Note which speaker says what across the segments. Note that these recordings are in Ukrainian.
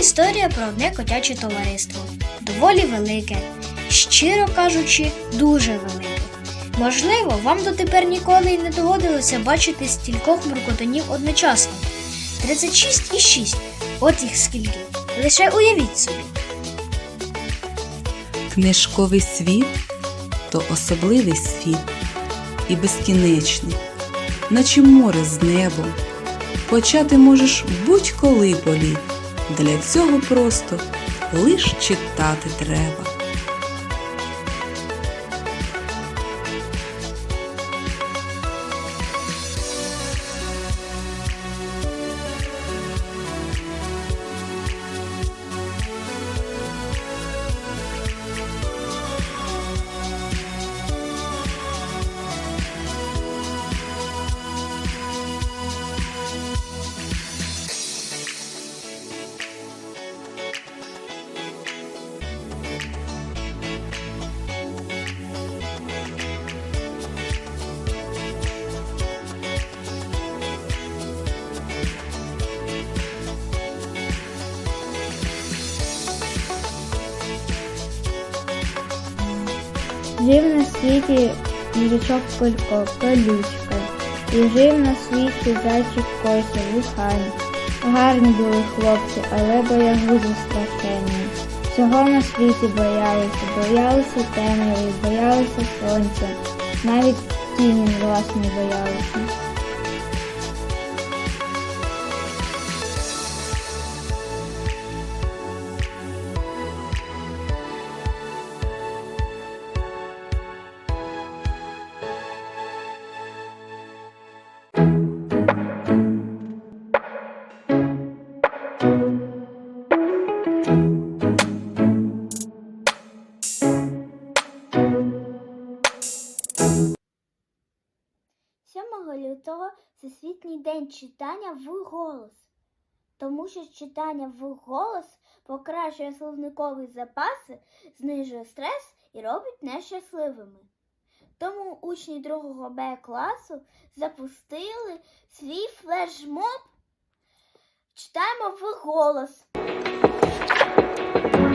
Speaker 1: історія про одне котяче товариство. Доволі велике, щиро кажучи, дуже велике. Можливо, вам дотепер ніколи й не доводилося бачити стількох муркотанів одночасно. 36 і 6. От їх скільки. Лише уявіть собі.
Speaker 2: Книжковий світ то особливий світ і безкінечний, наче море з небом. Почати можеш будь-коли політ. Для цього просто лиш читати треба.
Speaker 3: Жив на світі їжачок Колько, колючка, і жив на світі зайчик Кося, вухань. Гарні були хлопці, але боягузи страшенні. Всього на світі боялися, боялися темряви, боялися сонця, навіть тіні власні боялися.
Speaker 4: Лютого Всесвітній день читання вголос. Тому що читання вголос покращує словникові запаси, знижує стрес і робить нещасливими. Тому учні 2 Б класу запустили свій флешмоб. Читаємо вголос. Мій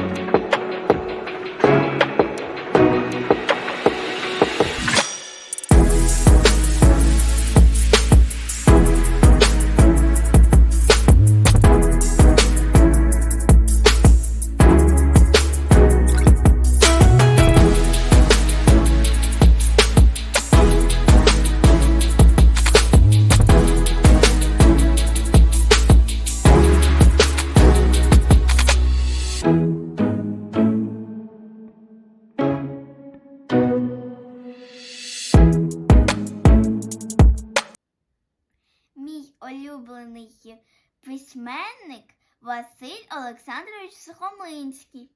Speaker 4: письменник Василь Олександрович Сухомлинський.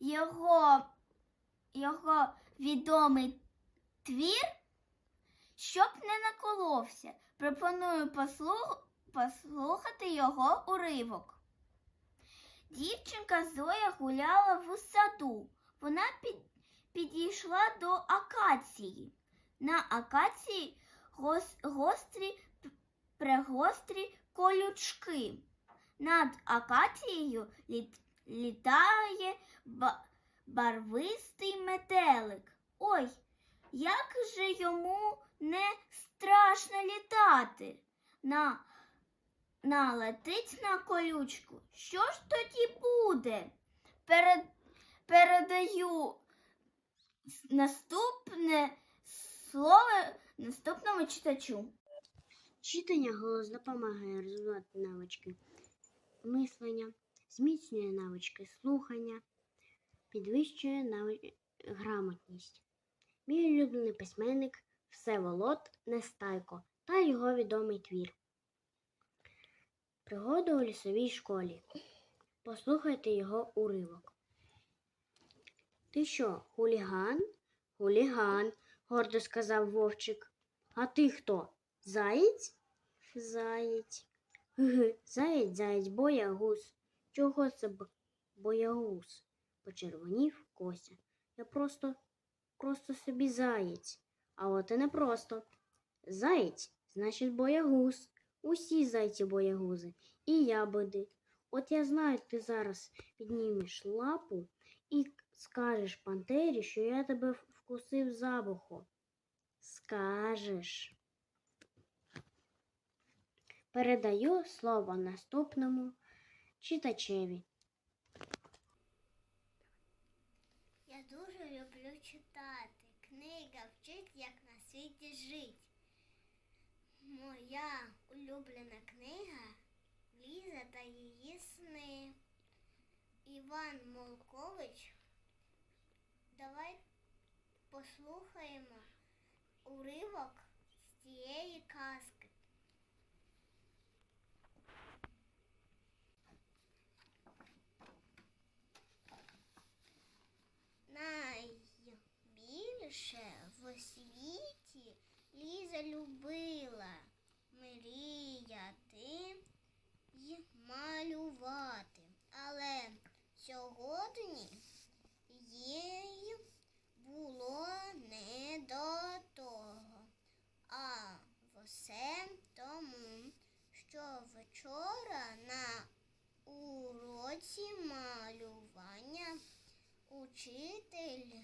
Speaker 4: Його, його відомий твір, щоб не наколовся. Пропоную послух, послухати його уривок. Дівчинка Зоя гуляла в саду. Вона під, підійшла до акації. На акації гос, гострі пригострі колючки. Над акацією літ, літає ба, барвистий метелик. Ой, як же йому не страшно літати. На, налетить на колючку. Що ж тоді буде? Перед, передаю наступне слово наступному читачу.
Speaker 5: Читання голос допомагає розвивати навички мислення, зміцнює навички слухання, підвищує нави... грамотність. Мій улюблений письменник Всеволод Нестайко та його відомий твір. Пригода у лісовій школі. Послухайте його уривок. Ти що, хуліган? Хуліган, гордо сказав вовчик. А ти хто? Заєць? Заєць. Г, заєць, заєць, боягуз. Чого це б... боягуз? Почервонів Кося. Я просто, просто собі заєць. А от і не просто. Заєць, значить боягуз. Усі зайці боягузи, і ябоди. От я знаю, ти зараз піднімеш лапу і скажеш пантері, що я тебе вкусив за вухо. Скажеш. Передаю слово наступному читачеві.
Speaker 6: Я дуже люблю читати. Книга вчить, як на світі жить. Моя улюблена книга Ліза та її сни. Іван Молкович. Давай послухаємо уривок з цієї казки. Найбільше в світі Ліза любила мріяти й малювати. Але сьогодні їй було не до того. А все тому, що вчора на уроці малювання учитель